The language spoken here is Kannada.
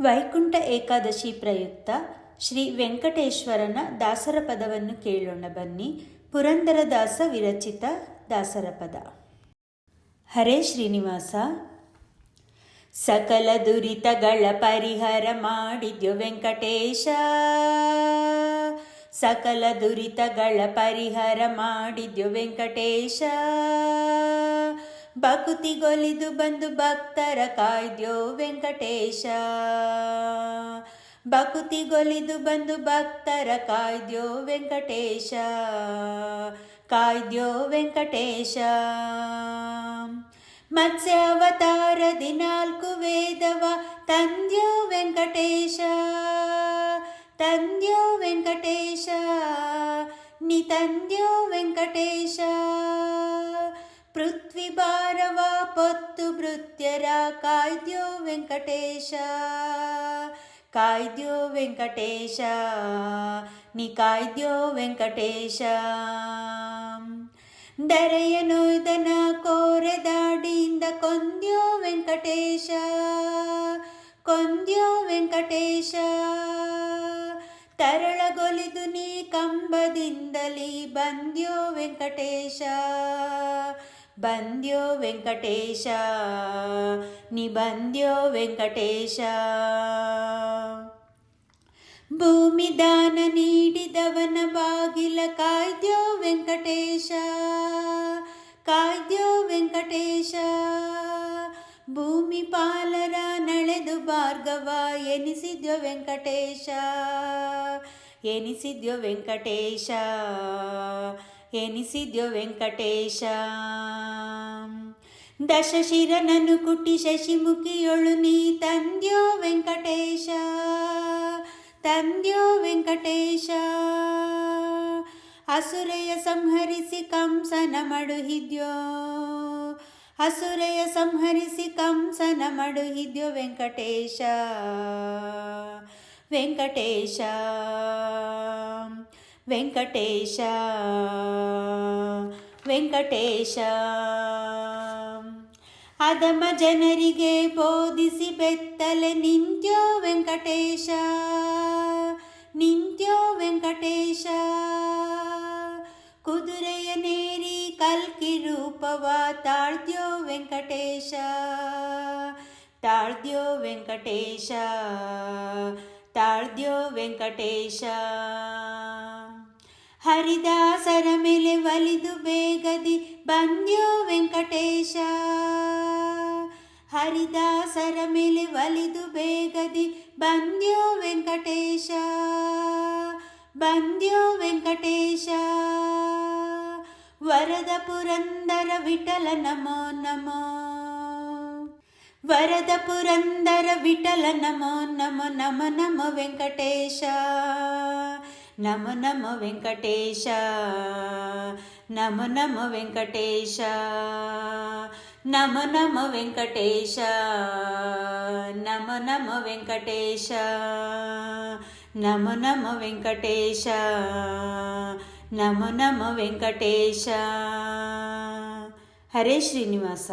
ವೈಕುಂಠ ಏಕಾದಶಿ ಪ್ರಯುಕ್ತ ಶ್ರೀ ವೆಂಕಟೇಶ್ವರನ ದಾಸರ ಪದವನ್ನು ಕೇಳೋಣ ಬನ್ನಿ. ಪುರಂದರದಾಸ ವಿರಚಿತ ದಾಸರ ಪದ. ಹರೇ ಶ್ರೀನಿವಾಸ, ಸಕಲ ದುರಿತಗಳ ಪರಿಹಾರ ಮಾಡಿದ್ಯೋ ವೆಂಕಟೇಶ. ಸಕಲ ದುರಿತಗಳ ಪರಿಹಾರ ಮಾಡಿದ್ಯೋ ವೆಂಕಟೇಶ. ಬಕುತಿಗೊಲಿದು ಬಂದು ಭಕ್ತರ ಕಾಯ್ದ್ಯೋ ವೆಂಕಟೇಶ ಬಕುತಿಗೊಲಿದು ಬಂದು ಭಕ್ತರ ಕಾಯ್ದ್ಯೋ ವೆಂಕಟೇಶ ಕಾಯ್ದ್ಯೋ ವೆಂಕಟೇಶ ಮತ್ಸ್ಯ ಅವತಾರದಿ ನಾಲ್ಕು ವೇದವ ತಂದ್ಯೋ ವೆಂಕಟೇಶ ತಂದ್ಯೋ ವೆಂಕಟೇಶ ನಿ ತಂದ್ಯೋ ಭೃತ್ಯರ ಕಾಯ್ದ್ಯೋ ವೆಂಕಟೇಶ. ಕಾಯ್ದ್ಯೋ ವೆಂಕಟೇಶ. ನಿ ಕಾಯ್ದ್ಯೋ ವೆಂಕಟೇಶ. ದರೆಯನು ಇದನ ಕೋರೆದಾಡಿಯಿಂದ ಕೊಂದ್ಯೋ ವೆಂಕಟೇಶ. ಕೊಂದ್ಯೋ ವೆಂಕಟೇಶ. ತರಳಗೊಲಿದು ನೀ ಕಂಬದಿಂದಲಿ ಬಂದ್ಯೋ ವೆಂಕಟೇಶ. ಬಂದ್ಯೋ ವೆಂಕಟೇಶ ನಿ ಬಂದ್ಯೋ ವೆಂಕಟೇಶ. ಭೂಮಿ ದಾನ ನೀಡಿದವನ ಬಾಗಿಲ ಕಾಯ್ದ್ಯೋ ವೆಂಕಟೇಶ ಕಾಯ್ದ್ಯೋ ವೆಂಕಟೇಶ. ಭೂಮಿ ಪಾಲರ ನಳೆದು ಭಾರ್ಗವ, ಎನಿಸಿದ್ಯೋ ವೆಂಕಟೇಶ ಎನಿಸಿದ್ಯೋ ವೆಂಕಟೇಶ. ಎನಿಸಿದ್ಯೋ ವೆಂಕಟೇಶ. ದಶಶಿರನನು ಕುಟ್ಟಿ ಶಶಿಮುಖಿಯೊಳು ನೀ ತಂದ್ಯೋ ವೆಂಕಟೇಶ. ತಂದ್ಯೋ ವೆಂಕಟೇಶ. ಅಸುರೆಯ ಸಂಹರಿಸಿ ಕಂಸನ ಮಡುಹಿದ್ಯೋ. ಅಸುರೆಯ ಸಂಹರಿಸಿ ಕಂಸನ ಮಡುಹಿದ್ಯೋ ವೆಂಕಟೇಶ. ವೆಂಕಟೇಶ. ವೆಂಕಟೇಶ ವೆಂಕಟೇಶ ಅದಮ ಜನರಿಗೆ ಬೋಧಿಸಿ ಬೆತ್ತಲೆ ನಿಂತ್ಯೋ ವೆಂಕಟೇಶ ನಿಂತ್ಯೋ ವೆಂಕಟೇಶ ಕುದುರೆಯ ನೇರಿ ಕಲ್ಕಿ ರೂಪವ ತಾಳ್ದ್ಯೋ ವೆಂಕಟೇಶ ತಾಳ್ದ್ಯೋ ವೆಂಕಟೇಶ ತಾಳ್ದ್ಯೋ ವೆಂಕಟೇಶ ಹರಿದಾಸರ ಮೇಲೆ ಒಲಿದು ಬೇಗದಿ ಬಂದ್ಯೋ ವೆಂಕಟೇಶ ಹರಿದಾಸರ ಮೇಲೆ ಒಲಿದು ಬೇಗದಿ ಬಂದ್ಯೋ ವೆಂಕಟೇಶ ಬಂದ್ಯೋ ವೆಂಕಟೇಶ ವರದ ಪುರಂದರ ವಿಠಲ ನಮೋ ನಮೋ ವರದ ಪುರಂದರ ವಿಠಲ ನಮೋ ನಮೋ ನಮ ನಮ ವೆಂಕಟೇಶ నమ నమ వెంకటేశ నమ నమ వెంకటేశ నమ నమ వెంకటేశ నమ నమ వెంకటేశ నమ నమ వెంకటేశ నమ నమ వెంకటేశ. హరే శ్రీనివాస.